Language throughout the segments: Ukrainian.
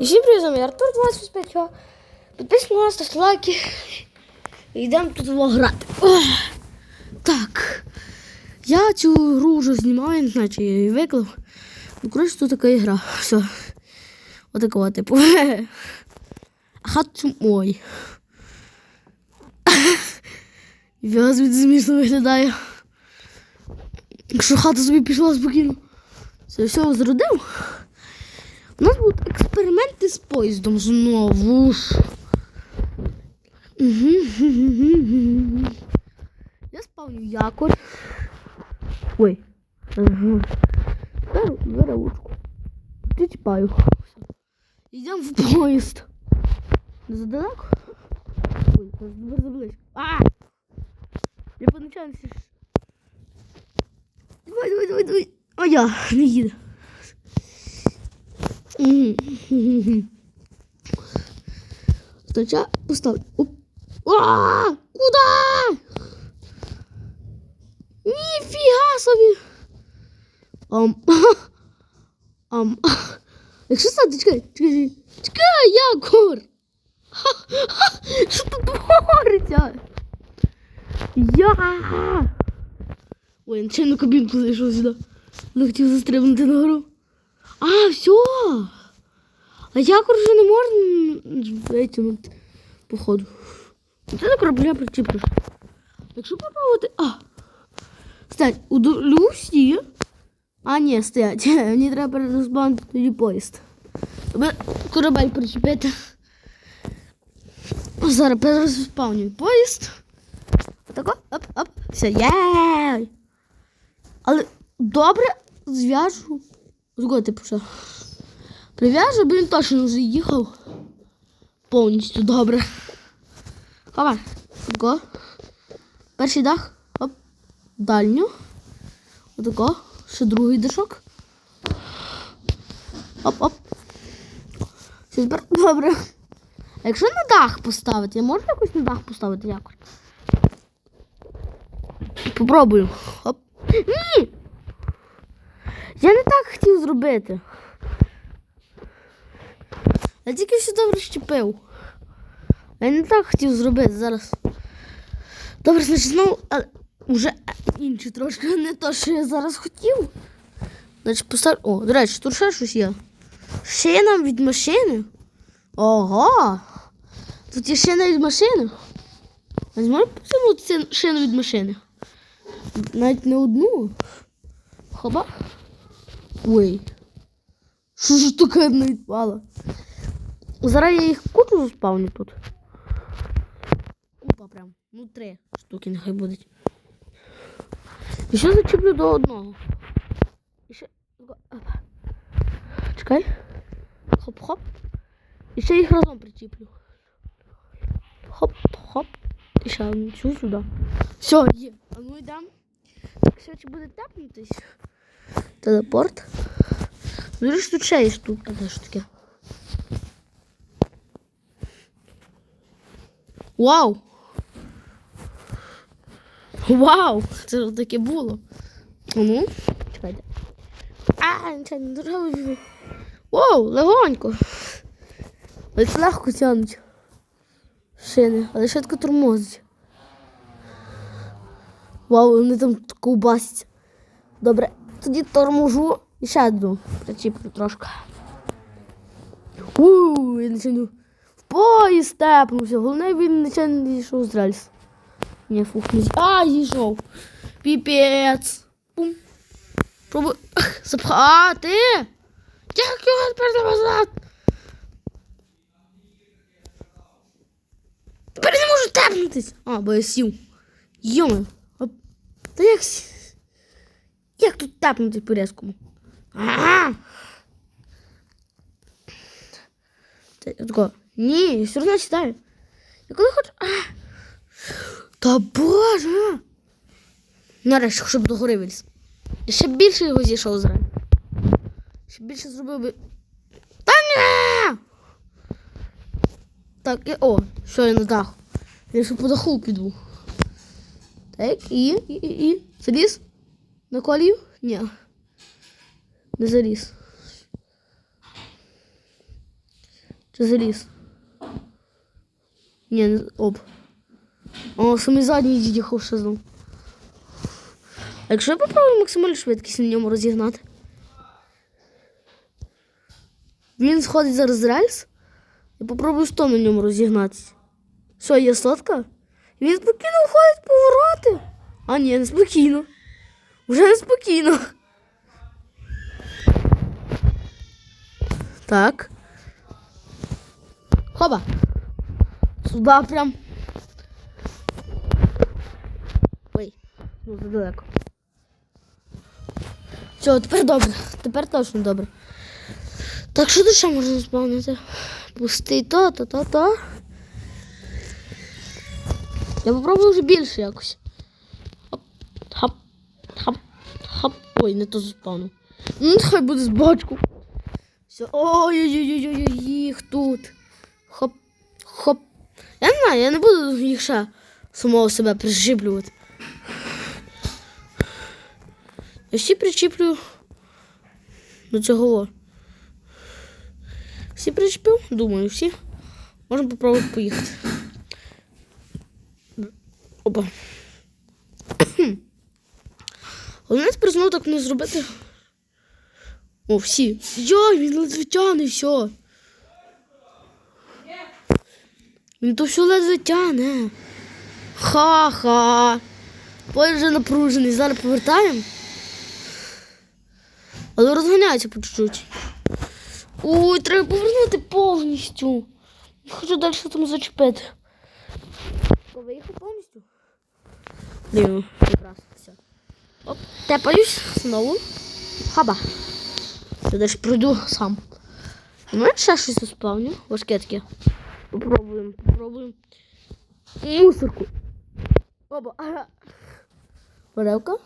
І всім привіт, з вами Артур 25. Підписуйтесь на нас, ставте лайки. І йдемо тут грати. Ох. Так. Я цю гру вже знімаю, чи я її виклав. Ну, коротше, тут така ігра. Все. Отакого типу. Хат мой. Я звідси смішно виглядає. Якщо хата собі пішла спокійно. Це все зродив. У нас будуть експерименти з поїздом знову ж. Мгм. Я спавню якорь. Ой. Ага. Беру, беру ручку. Підчіпаю. Йдемо в поїзд. Не задалеко? Ой, зараз заблизько. А! Я поначально всі ж. Давай, давай, давай, давай. А я не їде. Сначала поставлю. Оп. А! Куда? Ніфіга собі. Ам. Ам. Якщо стати, чекай, чекай, чекай, Якор. Що тут твориться? Я. Ой, я нечайно кабінку зайшов сюди. Не хотів застрибнути на гору. А, все. А якор вже не можна витягнути, походу. Це на корабля причіплюш. Якщо попробувати. А! Стоять, у Ду- А, ні, стоять. Мені треба перерозбавити тоді поїзд. Тебе корабель причепити. Зараз перерозпавнюю поїзд. Отако, оп, оп, все, є. Але добре зв'яжу. З кого ти пішов? Прив'яжу, бо він точно вже їхав. Повністю добре. Хова. Отако. Перший дах. Оп. Дальню. Отако. Ще другий дашок. Оп-оп. Все, тепер добре. А якщо на дах поставити, я можу якось на дах поставити якось? Попробую. Оп. Ні! Я не так хотів зробити. Я тільки все добре щепив. Я не так хотів зробити зараз. Добре, значить знову але вже інше трошки не то, що я зараз хотів. Значить, постав... О, до речі, тут ще щось є. Шина від машини. Ого! Тут є шина від машини. А потягнути шину від машини? Навіть не одну. Хоба. Ой. Що ж таке не відпало? Зараз я їх кучу заспавню тут. Купа прям. Ну, три штуки нехай будуть. І ще зачеплю до одного. І ще. Опа. Чекай. Хоп-хоп. І ще їх разом причіплю. Хоп-хоп. І ще одну цю сюди. Все, є. А ну йдемо. Якщо чи буде тепнутись. Телепорт. Ну, ж тут є штука. А таке? Вау! Вау! Це ж таке було. Ну, чекайте. А, нічого не треба. Вау, легонько. Ось легко тягнуть. Шини, але швидко тормозить. Вау, вони там ковбасять. Добре, тоді торможу і ще одну причіплю трошки. Ууу, я не... В поїзд тепнувся. Головне, він нічого не дійшов з рельс. Ні, фух, не А, зійшов. Піпець. Пум. Пробуй. Ах, Запхати. Як його тепер назад? Тепер не можу тепнутись. А, бо я сів. Йоми. Та як Як тут тапнути по резкому? Та я тако. Ні, все одно читаю. Я коли хочу. А. Та боже. Нарешті, щоб до гори виліз. Я ще більше його зійшов зрання. Ще більше зробив би. Та ні! Так, і о, що я на дах. Я ще по даху піду. Так, і, і, і, і. Заліз? На колію? Ні. Не заліз. Чи заліз? Не... оп. О, самий задній їхав знов. А якщо я попробую максимальну швидкість на ньому розігнати? Він сходить зараз з рельс. Я попробую 100 на ньому розігнатися. Все, є сотка? Він спокійно входить повороти. А ні, не спокійно. Вже не Так. Хоба. Сюда прям. Ой, ну задалеко. Все, тепер добре. Тепер точно добре. Так, що ще можна заповнити? Пустий то, то, то, то. Я попробую вже більше якось. Хоп, хап, хап, хап. Ой, не то заспавнив. Ну, хай буде з бочку. Все. Ой-ой-ой-ой, їх тут. Хоп, хоп. Я не знаю, я не буду їх ще самого себе прищіплювати. Я всі причіплю до цього. Всі причепив? Думаю, всі. Можемо попробувати поїхати. Опа. Головне тепер знову так не зробити. О, всі. Йой, він ледве тягне, все. Він то все ледве тягне. Ха-ха. Поїзд вже напружений. Зараз повертаємо. Але розганяється по чуть-чуть. Ой, треба повернути повністю. Хочу далі там зачепити. Виїхав повністю? Блін, якраз все. Оп, тепаюсь знову. Хаба. Я далі пройду сам. Ну, я ще щось заспавню. Важке таке. Попробуємо. Мусорку. Опа, ага. Варевка.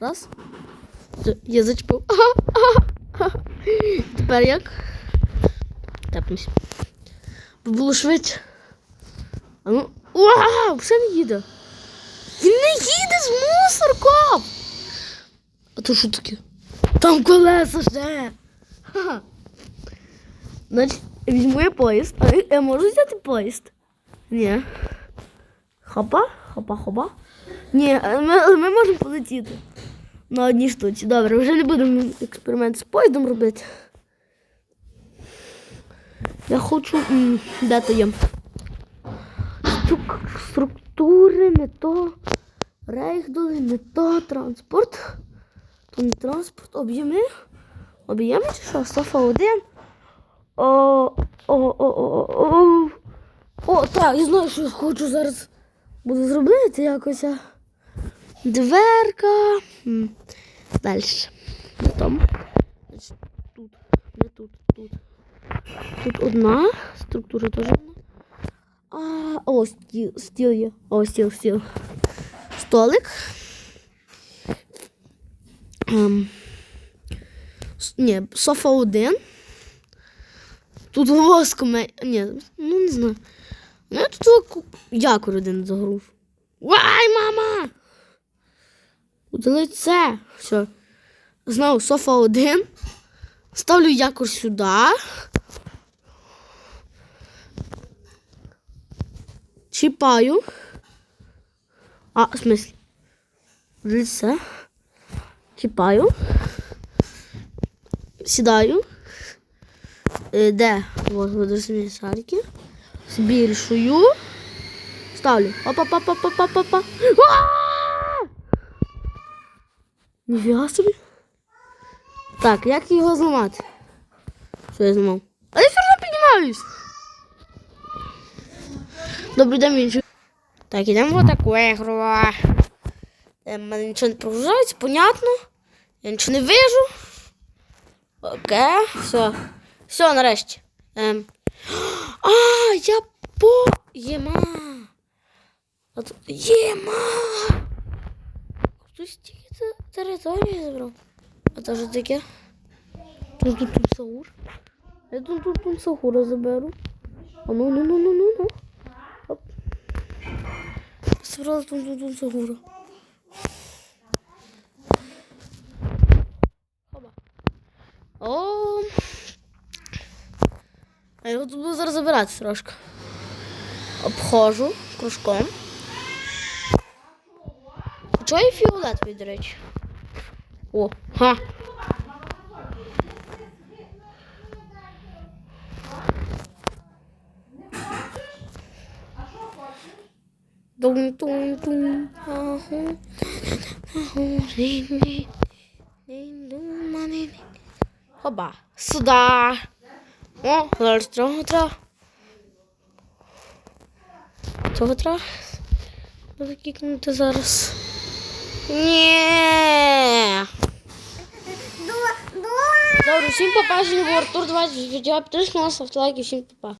Раз. Я зачепив. Ага, ага, ага. Тепер як? Тепнусь. Було швидше. А ну. Вау! Все не їде. Він не їде з мусорком! А то що таке? Там колеса ще. Ха-ха. Значить, візьму я поїзд. А я- можу взяти поїзд? Ні. Хопа, хопа, хопа. Ні, ми, ми можемо полетіти. На одній штуці. Добре, вже не будемо експеримент з поїздом робити. Я хочу. Де то є? Струк- Структури, не то. Рейхдоли, не то. Транспорт. Транспорт. Об'єми. Об'єми чи що? Софа 1. О, о, о, о, о, о. О, так, я знаю, що я хочу зараз буду зробити якось. Дверка. Далі. Не там. Тут. Не тут, тут. Тут одна. Структура теж одна. А, о, стіл, стіл є. О, стіл, стіл. Столик. Ем. Ні, софа один. Тут воском. Ні, ну не знаю. Ну, я тут якорь один загрув. Вай, мама! Удалить це. Все. Знову софа один. Ставлю якорь сюди. Чіпаю. А, в смысле? Лице. Чіпаю. Сідаю. Е, Де? Вот, водоросні шарики. Збільшую. Ставлю. опа па па па па па па Ніфіга собі. Так, як його зламати? Що я зламав? А я все одно піднімаюсь. Добрий день, він. Так, ідемо в таку ігру. Е, мене нічого не прогружається, понятно. Я нічого не вижу. Окей, все. Все, нарешті. Ем. А, я по... Єма. Єма. Хтось тільки територію забрав. А це ж таке. Тут тут тут саур. Я тут тут тут саура заберу. А ну ну ну ну ну ну. Оп. Забрала тут тут тут саура. О. А я тут буду зараз забирати трошки. Обходжу кружком. Чого є фіолетовий, до речі? О, га. Дум тум тум аху аху рі рі рі дум ма рі рі. Хоба. Сюда. О, зараз цього треба. Цього треба. Буду кікнути зараз. Ні. Добре, всім папа, сьогодні був Артур, давайте відео, підписуйтесь на нас, ставте лайки, всім папа.